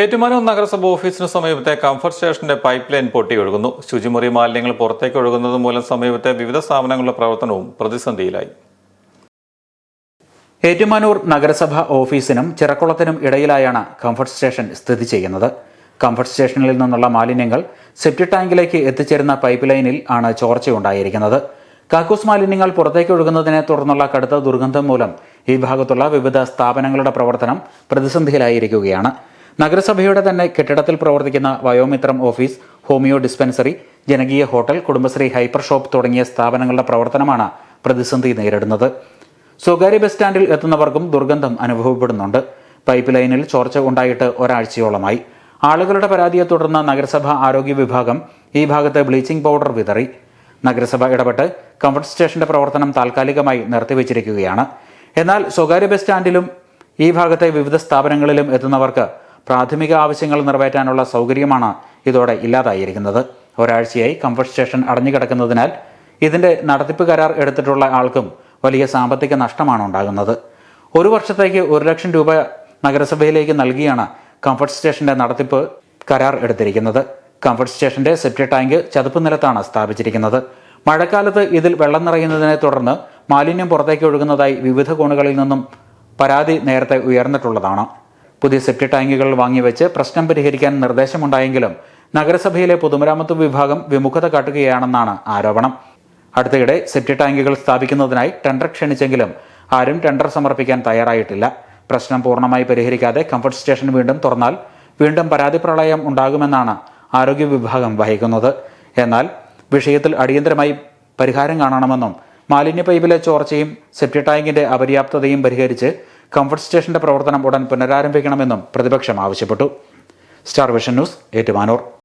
ഏറ്റുമാനൂർ നഗരസഭ ഓഫീസിന് സമീപത്തെ കംഫർട്ട് സ്റ്റേഷന്റെ പൈപ്പ് ലൈൻ പൊട്ടിയൊഴുകുന്നു ശുചിമുറി മാലിന്യങ്ങൾ പുറത്തേക്ക് ഒഴുകുന്നത് മൂലം സമീപത്തെ വിവിധ സ്ഥാപനങ്ങളുടെ പ്രവർത്തനവും പ്രതിസന്ധിയിലായി. ഏറ്റുമാനൂർ നഗരസഭ ഓഫീസിനും ചിറക്കുളത്തിനും ഇടയിലായാണ് കംഫർട്ട് സ്റ്റേഷൻ സ്ഥിതി ചെയ്യുന്നത്. കംഫർട്ട് സ്റ്റേഷനിൽ നിന്നുള്ള മാലിന്യങ്ങൾ സെപ്റ്റി ടാങ്കിലേക്ക് എത്തിച്ചേരുന്ന പൈപ്പ് ലൈനിൽ ആണ് ചോർച്ചയുണ്ടായിരിക്കുന്നത്. കാക്കൂസ് മാലിന്യങ്ങൾ പുറത്തേക്ക് ഒഴുകുന്നതിനെ തുടർന്നുള്ള കടുത്ത ദുർഗന്ധം മൂലം ഈ ഭാഗത്തുള്ള വിവിധ സ്ഥാപനങ്ങളുടെ പ്രവർത്തനം പ്രതിസന്ധിയിലായിരിക്കുകയാണ്. നഗരസഭയുടെ തന്നെ കെട്ടിടത്തിൽ പ്രവർത്തിക്കുന്ന വയോമിത്രം ഓഫീസ് ഹോമിയോ ഡിസ്പെൻസറി ജനകീയ ഹോട്ടൽ കുടുംബശ്രീ ഹൈപ്പർ ഷോപ്പ് തുടങ്ങിയ സ്ഥാപനങ്ങളുടെ പ്രവർത്തനമാണ് പ്രതിസന്ധി നേരിടുന്നത്. സ്വകാര്യ ബസ് സ്റ്റാൻഡിൽ എത്തുന്നവർക്കും ദുർഗന്ധം അനുഭവപ്പെടുന്നുണ്ട്. പൈപ്പ് ലൈനിൽ ചോർച്ച ഉണ്ടായിട്ട് ഒരാഴ്ചയോളമായി. ആളുകളുടെ പരാതിയെ തുടർന്ന് നഗരസഭ ആരോഗ്യ വിഭാഗം ഈ ഭാഗത്ത് ബ്ലീച്ചിംഗ് പൗഡർ വിതറി. നഗരസഭ ഇടപെട്ട് കംഫർട്ട് സ്റ്റേഷന്റെ പ്രവർത്തനം താൽക്കാലികമായി നിർത്തിവച്ചിരിക്കുകയാണ്. എന്നാൽ സ്വകാര്യ ബസ് സ്റ്റാൻഡിലും ഈ ഭാഗത്തെ വിവിധ സ്ഥാപനങ്ങളിലും എത്തുന്നവർക്ക് പ്രാഥമിക ആവശ്യങ്ങൾ നിറവേറ്റാനുള്ള സൗകര്യമാണ് ഇതോടെ ഇല്ലാതായിരിക്കുന്നത്. ഒരാഴ്ചയായി കംഫർട്ട് സ്റ്റേഷൻ അടഞ്ഞുകിടക്കുന്നതിനാൽ ഇതിന്റെ നടത്തിപ്പ് കരാർ എടുത്തിട്ടുള്ള ആൾക്കും വലിയ സാമ്പത്തിക നഷ്ടമാണ് ഉണ്ടാകുന്നത്. ഒരു വർഷത്തേക്ക് ഒരു ലക്ഷം രൂപ നഗരസഭയിലേക്ക് നൽകിയാണ് കംഫർട്ട് സ്റ്റേഷന്റെ നടത്തിപ്പ് കരാർ എടുത്തിരിക്കുന്നത്. കംഫർട്ട് സ്റ്റേഷന്റെ സെപ്റ്റി ടാങ്ക് ചതുപ്പ് നിലത്താണ് സ്ഥാപിച്ചിരിക്കുന്നത്. മഴക്കാലത്ത് ഇതിൽ വെള്ളം നിറയുന്നതിനെ തുടർന്ന് മാലിന്യം പുറത്തേക്ക് ഒഴുകുന്നതായി വിവിധ കോണുകളിൽ നിന്നും പരാതി നേരത്തെ ഉയർന്നിട്ടുള്ളതാണ്. പുതിയ സെപ്റ്റി ടാങ്കുകൾ വാങ്ങിവെച്ച് പ്രശ്നം പരിഹരിക്കാൻ നിർദ്ദേശമുണ്ടായെങ്കിലും നഗരസഭയിലെ പൊതുമരാമത്ത് വിഭാഗം വിമുഖത കാട്ടുകയാണെന്നാണ് ആരോപണം. അടുത്തിടെ സെപ്റ്റി ടാങ്കുകൾ സ്ഥാപിക്കുന്നതിനായി ടെൻഡർ ക്ഷണിച്ചെങ്കിലും ആരും ടെൻഡർ സമർപ്പിക്കാൻ തയ്യാറായിട്ടില്ല. പ്രശ്നം പൂർണമായി പരിഹരിക്കാതെ കംഫർട്ട് സ്റ്റേഷൻ വീണ്ടും തുറന്നാൽ വീണ്ടും പരാതി പ്രളയം ഉണ്ടാകുമെന്നാണ് ആരോഗ്യ വിഭാഗം വഹിക്കുന്നത്. എന്നാൽ വിഷയത്തിൽ അടിയന്തരമായി പരിഹാരം കാണണമെന്നും മാലിന്യ പൈപ്പിലെ ചോർച്ചയും സെപ്റ്റി ടാങ്കിന്റെ അപര്യാപ്തതയും പരിഹരിച്ച് കംഫർട്ട് സ്റ്റേഷന്റെ പ്രവർത്തനം ഉടൻ പുനരാരംഭിക്കണമെന്നും പ്രതിപക്ഷം ആവശ്യപ്പെട്ടു. Star Vision news Ettumanoor.